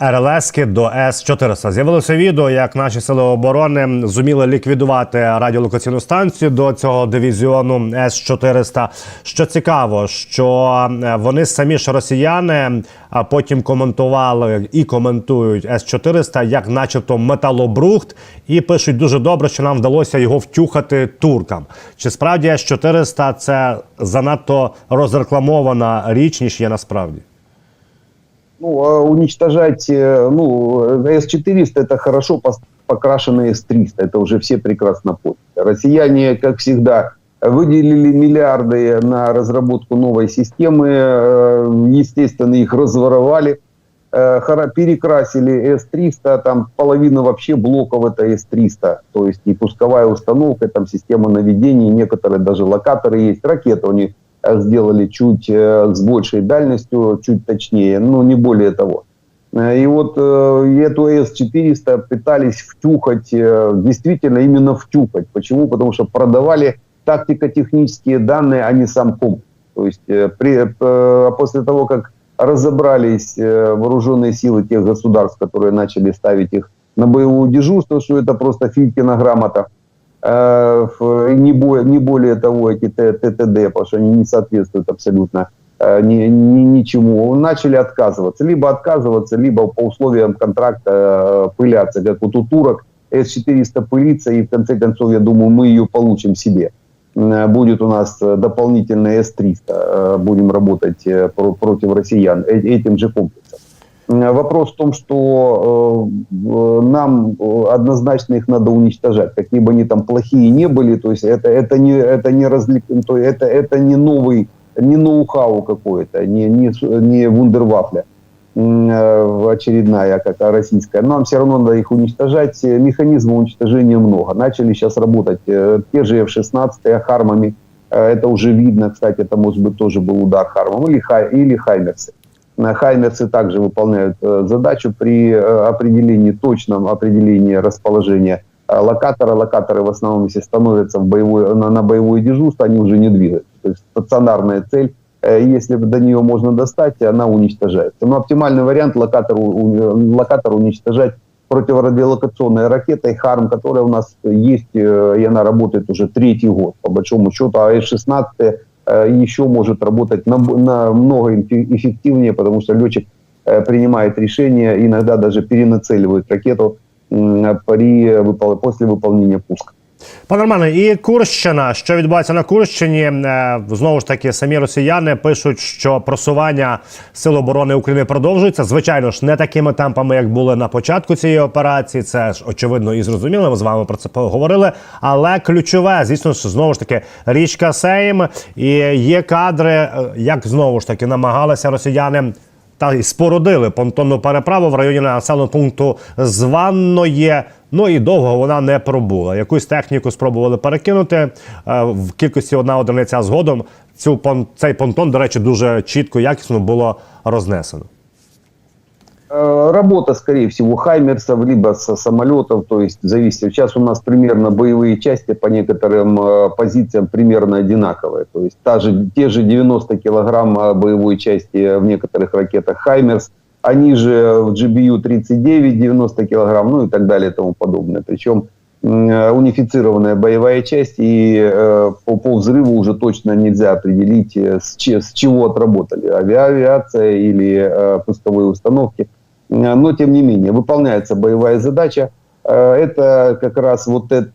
РЛСки до С-400. З'явилося відео, як наші сили оборони зуміли ліквідувати радіолокаційну станцію до цього дивізіону С-400. Що цікаво, що е, вони самі ж росіяни а потім коментували і коментують С-400 як, начебто, металобрухт, і пишуть дуже добре, що нам вдалося його втюхати туркам. Чи справді С-400 це занадто розрекламована річ, ніж є насправді? Ну, а уничтожать, э, ну, С-400 это хорошо покрашенный С-300, это уже все прекрасно поняли. Россияне, как всегда, выделили миллиарды на разработку новой системы, э, естественно, их разворовали, э, перекрасили С-300, там половина вообще блоков это С-300, то есть и пусковая установка, там система наведения, некоторые даже локаторы есть, ракеты у них сделали чуть э, с большей дальностью, чуть точнее, но не более того. Э, И вот э, эту С-400 пытались втюхать, э, действительно именно втюхать. Почему? Потому что продавали тактико-технические данные, а не сам комплекс. То есть э, при, э, после того, как разобрались э, вооруженные силы тех государств, которые начали ставить их на боевое дежурство, что это просто Филькина грамота, э, не, бо- не более того, эти ТТД, потому что они не соответствуют абсолютно э, ни, ни- ничему, начали отказываться. Либо отказываться, либо по условиям контракта э, пыляться, как вот у турок С-400 пылится, и в конце концов, я думаю, мы ее получим себе. Будет у нас э, дополнительный С-300, э, будем работать э, про- против россиян э- этим же комплексом. М, Вопрос в том, что э, э, нам э, однозначно их надо уничтожать, какие бы они там плохие не были, то есть это, это не это не развлек, то это это не новый не ноу-хау какое-то, не не не вундервафля э, очередная какая российская. Нам все равно надо их уничтожать. Э, Механизмов уничтожения много. Начали сейчас работать э, те же F-16 Хармами. Э, Это уже видно, кстати, это может быть тоже был удар Хармом или, Хай, или Хаймерсы. Хаймерсы также выполняют э, задачу при э, определении, точном определении расположения э, локатора. Локаторы в основном, если становятся в боевое, на, на боевое дежурство, они уже не двигаются. То есть стационарная цель, если до нее можно достать, она уничтожается. Но оптимальный вариант локатор, локатор уничтожать противорадиолокационной ракетой ХАРМ, которая у нас есть, и она работает уже третий год, по большому счету, а С-16 э, еще может работать нам- намного эффективнее, потому что летчик э, принимает решение, иногда даже перенацеливает ракету при после выполнения пуска. Пане Романе, і Курщина, що відбувається на Курщині, Е, знову ж таки, самі росіяни пишуть, що просування Сил оборони України продовжується. Звичайно ж, не такими темпами, як були на початку цієї операції. Це ж очевидно і зрозуміло. Ми з вами про це поговорили. Але ключове, звісно ж, знову ж таки, річка Сейм і є кадри, е, як знову ж таки намагалися росіяни. Та й спорудили понтонну переправу в районі населеного пункту Званноє. Ну і довго вона не пробула. Якусь техніку спробували перекинути е, в кількості одна одиниця. Згодом цю цей понтон, до речі, дуже чітко, якісно було рознесено. Э, Работа, скорее всего, хаймерсов, либо со самолетов, то есть зависит. Сейчас у нас примерно боевые части по некоторым э, позициям примерно одинаковые. То есть та же, те же 90 килограмм э, боевой части в некоторых ракетах Хаймерс, они же в GBU-39 90 килограмм, ну и так далее и тому подобное. Причем унифицированная боевая часть, и э, по, по взрыву уже точно нельзя определить, с, че- с чего отработали. Авиа- Авиация или э, пусковые установки. Э, Но, тем не менее, выполняется боевая задача. Э, Это как раз вот это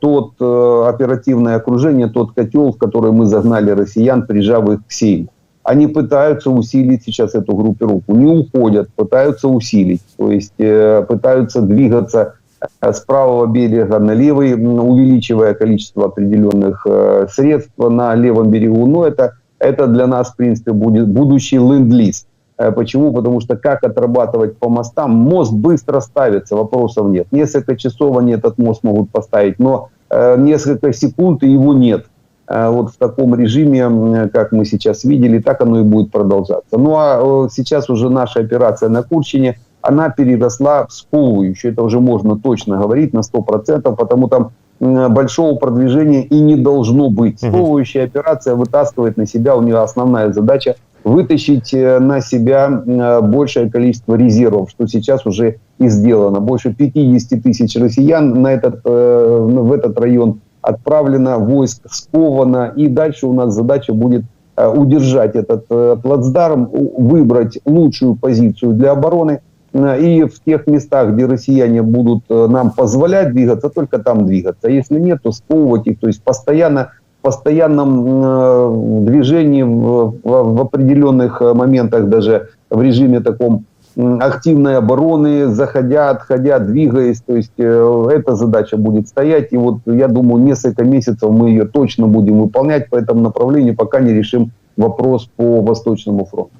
тот э, оперативное окружение, тот котел, в который мы загнали россиян, прижав их к Сейму. Они пытаются усилить сейчас эту группировку, не уходят, пытаются усилить, то есть пытаются двигаться с правого берега на левый, увеличивая количество определенных средств на левом берегу. Но это, это для нас, в принципе, будет будущий ленд-лиз. Э, Почему? Потому что как отрабатывать по мостам? Мост быстро ставится, вопросов нет. Несколько часов они этот мост могут поставить, но э, несколько секунд и его нет. Э, Вот в таком режиме, как мы сейчас видели, так оно и будет продолжаться. Ну а сейчас уже наша операция на Курчине, она переросла в сковывающую. Это уже можно точно говорить на 100%, потому там большого продвижения и не должно быть. Сковывающая операция вытаскивает на себя, у нее основная задача вытащить э, на себя э, большее количество резервов, что сейчас уже и сделано. Больше 50 тысяч россиян на этот, э, в этот район отправлено, войск сковано, и дальше у нас задача будет удержать этот плацдарм, выбрать лучшую позицию для обороны, и в тех местах, где россияне будут нам позволять двигаться, только там двигаться. Если нет, то сковывать их, то есть постоянно постоянном э, движении в, определенных э, моментах даже в режиме таком активной обороны, заходя, отходя, двигаясь. То есть э, эта задача будет стоять. И вот я думаю, несколько месяцев мы ее точно будем выполнять по этому направлению, пока не решим вопрос по Восточному фронту.